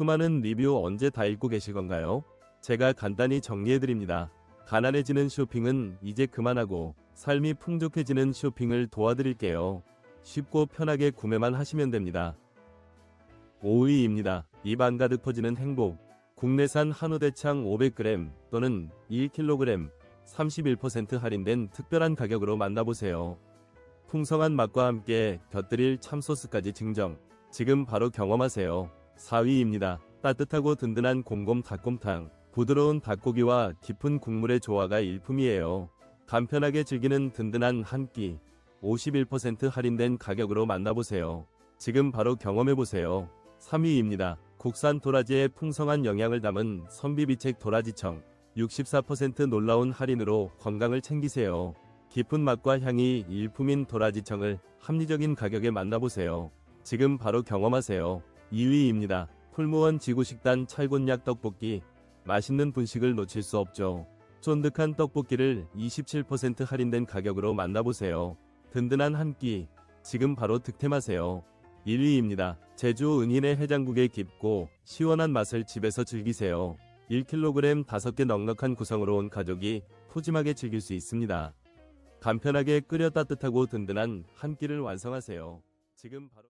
수많은 리뷰 언제 다 읽고 계실 건가요? 제가 간단히 정리해드립니다. 가난해지는 쇼핑은 이제 그만하고 삶이 풍족해지는 쇼핑을 도와드릴게요. 쉽고 편하게 구매만 하시면 됩니다. 5위입니다. 입안 가득 퍼지는 행복. 국내산 한우 대창 500g 또는 1kg 31% 할인된 특별한 가격으로 만나보세요. 풍성한 맛과 함께 곁들일 참소스까지 증정. 지금 바로 경험하세요. 4위입니다. 따뜻하고 든든한 곰곰 닭곰탕. 부드러운 닭고기와 깊은 국물의 조화가 일품이에요. 간편하게 즐기는 든든한 한 끼. 51% 할인된 가격으로 만나보세요. 지금 바로 경험해보세요. 3위입니다. 국산 도라지의 풍성한 영양을 담은 선비비책 도라지청. 64% 놀라운 할인으로 건강을 챙기세요. 깊은 맛과 향이 일품인 도라지청을 합리적인 가격에 만나보세요. 지금 바로 경험하세요. 2위입니다. 풀무원 지구식단 찰곤약 떡볶이. 맛있는 분식을 놓칠 수 없죠. 쫀득한 떡볶이를 27% 할인된 가격으로 만나보세요. 든든한 한 끼. 지금 바로 득템하세요. 1위입니다. 제주 은인의 해장국의 깊고 시원한 맛을 집에서 즐기세요. 1kg 5개 넉넉한 구성으로 온 가족이 푸짐하게 즐길 수 있습니다. 간편하게 끓여 따뜻하고 든든한 한 끼를 완성하세요. 지금 바로